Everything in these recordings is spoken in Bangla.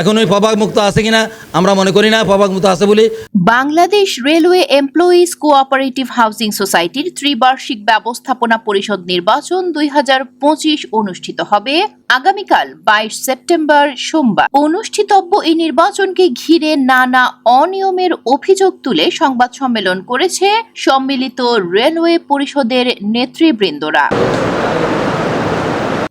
এখন ওই প্রভাগ মুক্ত আছে কিনা আমরা মনে করি না প্রভাগ মুক্ত আছে বলে। Bangladesh railway employees cooperative housing সোসাইটির ত্রিবার্ষিক ব্যবস্থাপনা পরিষদ নির্বাচন দুই হাজার পঁচিশ অনুষ্ঠিত হবে আগামীকাল, বাইশ সেপ্টেম্বর সোমবার। অনুষ্ঠিতব্য এই নির্বাচনকে ঘিরে নানা অনিয়মের অভিযোগ তুলে সংবাদ সম্মেলন করেছে সম্মিলিত রেলওয়ে পরিষদের নেতৃবৃন্দরা।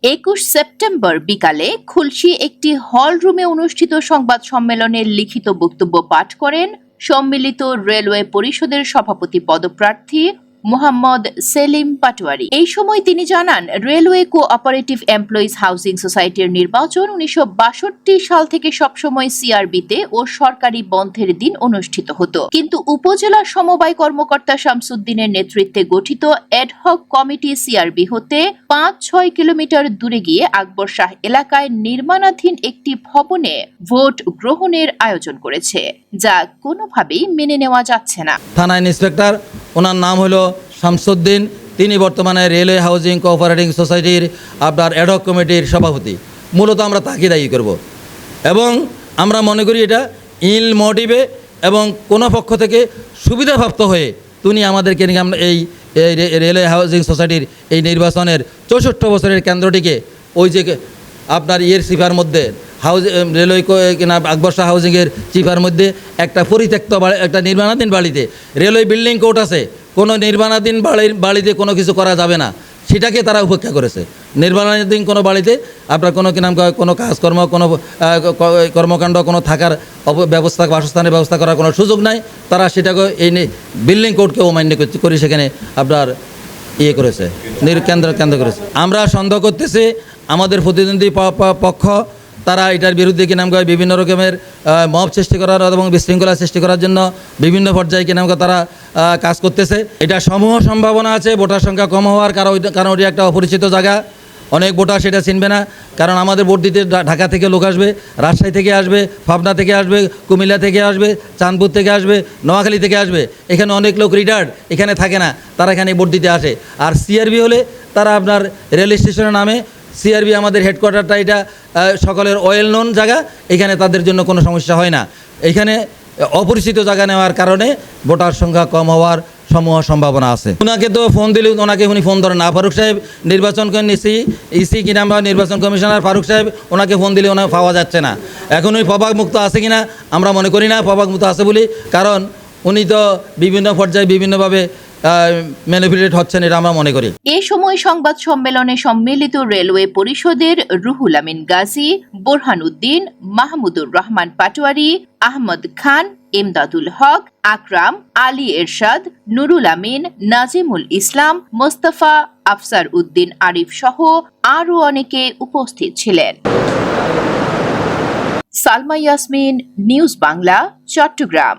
একুশ সেপ্টেম্বর বিকালে খুলশি একটি হল রুমে অনুষ্ঠিত সংবাদ সম্মেলনে লিখিত বক্তব্য পাঠ করেন সম্মিলিত রেলওয়ে পরিষদের সভাপতি, পদপ্রার্থী মোহাম্মদ সেলিম পাটোয়ারি। এই সময় তিনি জানান, রেলওয়ে কোঅপারেটিভ এমপ্লয়িজ হাউজিং সোসাইটির নির্বাচন উনিশশো বাষট্টি সাল থেকে সবসময় সিআরবিতে ও সরকারি বন্ধের দিন অনুষ্ঠিত হতো। কিন্তু উপজেলা সমবায় কর্মকর্তা শামসুদ্দিনের নেতৃত্বে গঠিত এডহক কমিটি সিআরবি হতে পাঁচ ছয় কিলোমিটার দূরে গিয়ে আকবর শাহ এলাকায় নির্মাণাধীন একটি ভবনে ভোট গ্রহণের আয়োজন করেছে, যা কোনোভাবেই মেনে নেওয়া যাচ্ছে না। থানা ইন্সপেক্টর, ওনার নাম হলো শামসুদ্দিন, তিনি বর্তমানে রেলওয়ে হাউজিং কোঅপারেটিং সোসাইটির আপনার অ্যাডহক কমিটির সভাপতি। মূলত আমরা তাকে দায়ী করব। এবং আমরা মনে করি এটা ইল মোটিভে এবং কোনো পক্ষ থেকে সুবিধাপ্রাপ্ত হয়ে তিনি আমাদেরকে আমরা এই রেলওয়ে হাউজিং সোসাইটির এই নির্বাচনের চৌষট্টি বছরের কেন্দ্রটিকে ওই যে আপনার ইয়ের সিফার মধ্যে, হাউজ রেলওয়ে কিনা আকবর শাহ হাউজিংয়ের চিফার মধ্যে একটা পরিত্যক্ত একটা নির্মাণাধীন বাড়িতে রেলওয়ে বিল্ডিং কোর্ট আছে। কোনো নির্মাণাধীন বাড়ির বাড়িতে কোনো কিছু করা যাবে না। সেটাকে তারা উপেক্ষা করেছে। নির্মাণাধীন কোনো বাড়িতে আপনার কোনো কি নাম কোনো কাজকর্ম, কোনো কর্মকাণ্ড কোনো থাকার ব্যবস্থা, বাসস্থানের ব্যবস্থা করার কোনো সুযোগ নাই। তারা সেটাকে এই বিল্ডিং কোর্টকে অমান্য করে সেখানে আপনার ইয়ে করেছে কেন্দ্র কেন্দ্র করেছে। আমরা সন্দেহ করতেছি, আমাদের প্রতিদ্বন্দ্বী পক্ষ তারা এটার বিরুদ্ধে কি নাম করে বিভিন্ন রকমের মব সৃষ্টি করার এবং বিশৃঙ্খলা সৃষ্টি করার জন্য বিভিন্ন পর্যায়ে কি নাম করে তারা কাজ করতেছে। এটা সমূহ সম্ভাবনা আছে, ভোটার সংখ্যা কম হওয়ার কারণ কারণ ওটি একটা অপরিচিত জায়গা। অনেক ভোটার সেটা চিনবে না, কারণ আমাদের ভোট দিতে ঢাকা থেকে লোক আসবে, রাজশাহী থেকে আসবে, পাবনা থেকে আসবে, কুমিল্লা থেকে আসবে, চাঁদপুর থেকে আসবে, নোয়াখালী থেকে আসবে। এখানে অনেক লোক রিটায়ার্ড এখানে থাকে না, তারা এখানে ভোট দিতে আসে। আর সিআরবি হলে তারা আপনার রেল স্টেশনের নামে সিআরবি আমাদের হেডকোয়ার্টারটা এটা সকলের ওয়েল নোন জায়গা, এখানে তাদের জন্য কোনো সমস্যা হয় না। এখানে অপরিচিত জায়গা নেওয়ার কারণে ভোটার সংখ্যা কম হওয়ার সমূহ সম্ভাবনা আছে। ওনাকে তো ফোন দিলে ওনাকে উনি ফোন ধরেন না। ফারুক সাহেব, নির্বাচন ইসি ইসি কি নাম বা নির্বাচন কমিশনার? ফারুক সাহেব, ওনাকে ফোন দিলে ওনাকে পাওয়া যাচ্ছে না। এখন ওই প্রভাগ মুক্ত আছে কিনা, আমরা মনে করি না প্রভাগ মুক্ত আছে বলি। কারণ উনি তো বিভিন্ন পর্যায়ে বিভিন্নভাবে ম্যানিপুলেট হচ্ছেন এটা আমরা মনে করি। এ সময় সংবাদ সম্মেলনে সম্মিলিত রেলওয়ে পরিষদের রুহুল আমিন গাজী, বোরহান উদ্দিন, মাহমুদুর রহমান পাটোয়ারি, আহমদ খান, ইমদাদুল হক, আকরাম, আলী এরশাদ, নুরুল আমিন, নাজিমুল ইসলাম, মোস্তফা, আফসার উদ্দিন আরিফ সহ আরও অনেকে উপস্থিত ছিলেন। সালমা ইয়াসমিন, নিউজ বাংলা, চট্টগ্রাম।